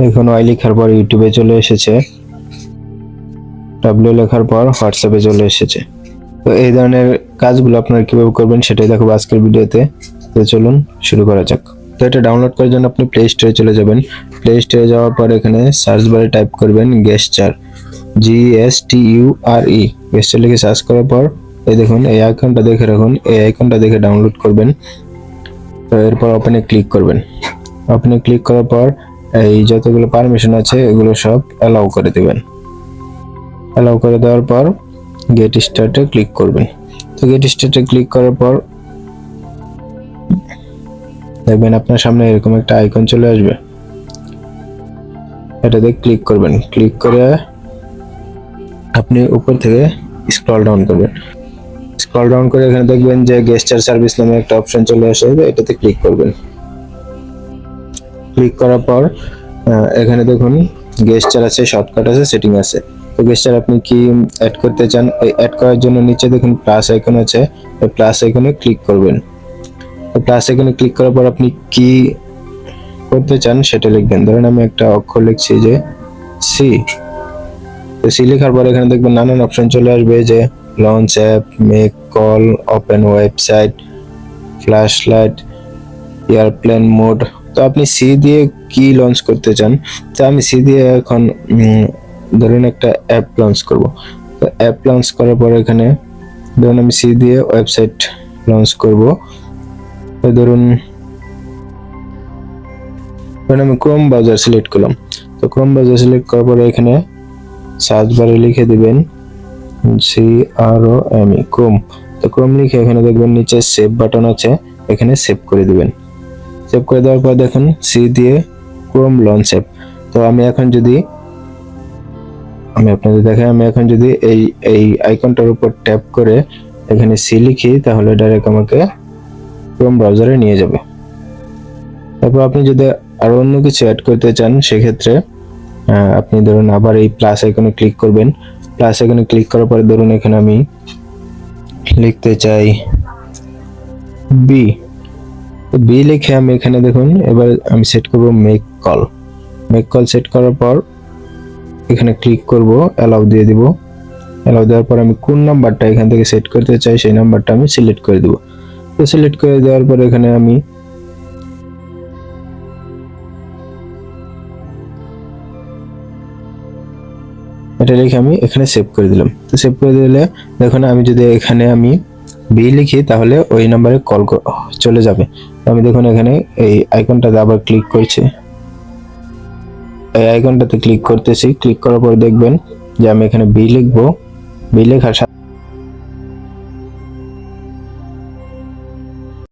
দেখুন ওয়াই লেখার পর ইউটিউবে চলে এসেছে। ডাব্লিউ লেখার পর হোয়াটসঅ্যাপে চলে এসেছে। তো এই ধরনের কাজগুলো আপনারা কীভাবে করবেন সেটাই দেখো আজকের ভিডিওতে। তো চলুন শুরু করা যাক। তো এটা ডাউনলোড করার জন্য আপনি প্লে স্টোরে চলে যাবেন। প্লে স্টোরে যাওয়ার পর এখানে সার্চ বারে টাইপ করবেন গেস্টার জি এস টি ইউ আর ই গেস্টার লিখে সার্চ করার পর এই দেখুন, এই আইকনটা দেখে রাখুন, এই আইকনটা দেখে ডাউনলোড করবেন। তো এরপর ওপেনে ক্লিক করবেন। ওপেনে ক্লিক করার পর এই যতগুলো পারমিশন আছে, এগুলো সব অ্যালাউ করে দিবেন। অ্যালাউ করে দেওয়ার পর গেট স্টার্টে ক্লিক করবেন। তো গেট স্টার্টে ক্লিক করার পর দেখবেন আপনার সামনে এরকম একটা আইকন চলে আসবে। এটাতে ক্লিক করবেন। ক্লিক করে আপনি উপর থেকে স্ক্রল ডাউন করবেন। স্ক্রল ডাউন করে এখানে দেখবেন যে গেস্টার সার্ভিস নামে একটা অপশন চলে আসে, এটাতে ক্লিক করবেন। ক্লিক করার পর এখানে দেখুন গেস্টার আছে শর্টকাট আছে সেটিং আছে। তো গেস্টার আপনি কি অ্যাড করতে চান? এই অ্যাড করার জন্য নিচে দেখুন প্লাস আইকন আছে। এই প্লাস আইকনে ক্লিক করবেন। তো প্লাস আইকনে ক্লিক করার পর আপনি কি করতে চান সেটা লিখবেন। ধরেন আমি একটা অক্ষর লিখছি যে সি তো সি লেখার পর এখানে দেখবেন নানান অপশন চলে আসবে যে launch app make call open website flash light airplane mode তো আপনি সি দিয়ে কি লঞ্চ করতে চান? তো আমি সি দিয়ে এখন ধরুন একটা অ্যাপ লঞ্চ করব। তো অ্যাপ লঞ্চ করার পর এখানে ধরুন আমি সি দিয়ে ওয়েবসাইট লঞ্চ করব। তো ধরুন ধরুন আমি ক্রোম ব্রাউজার সিলেক্ট করলাম। তো ক্রোম ব্রাউজার সিলেক্ট করার পরে এখানে সার্চ বারে লিখে দিবেন C R O M chrome তো ক্রোম লিখে এখানে দেখবেন নিচে সেভ বাটন আছে, এখানে সেভ করে দিবেন। সেভ করে দেওয়ার পর দেখুন সি দিয়ে ক্রোম লঞ্চ অ্যাপ তো আমি এখন যদি, আমি আপনাদের দেখাই, আমি এখন যদি এই এই আইকনটার উপর ট্যাপ করে এখানে সি লিখি, তাহলে ডাইরেক্ট আমাকে ক্রোম ব্রাউজারে নিয়ে যাবে। তারপর আপনি যদি আরও অন্য কিছু অ্যাড করতে চান, সেক্ষেত্রে আপনি ধরুন আবার এই প্লাস আইকনে ক্লিক করবেন। প্লাস আইকনে ক্লিক করার পরে ধরুন এখানে আমি লিখতে চাই বি বি লিখে আমি এখানে দেখুন, এবার আমি সেট করব make call make call set করার পর এখানে ক্লিক করব অ্যালাউ দিয়ে দিব। অ্যালাউ দেওয়ার পর আমি কোন নাম্বারটা এখান থেকে সেট করতে চাই, সেই নাম্বারটা আমি সিলেক্ট করে দেব। তো সিলেক্ট করে দেওয়ার পর এখানে আমি এটা লিখে আমি এখানে সেভ করে দিলাম। তো সেভ করে দিলে দেখুন, আমি যদি এখানে আমি বি লিখি, তাহলে ওই নাম্বারে কল চলে যাবে। আমি দেখুন এখানে এই আইকনটাতে আবার ক্লিক করছি। এই আইকনটাতে ক্লিক করতেছি। ক্লিক করার পর দেখবেন যে আমি এখানে বি লিখব। বি লেখার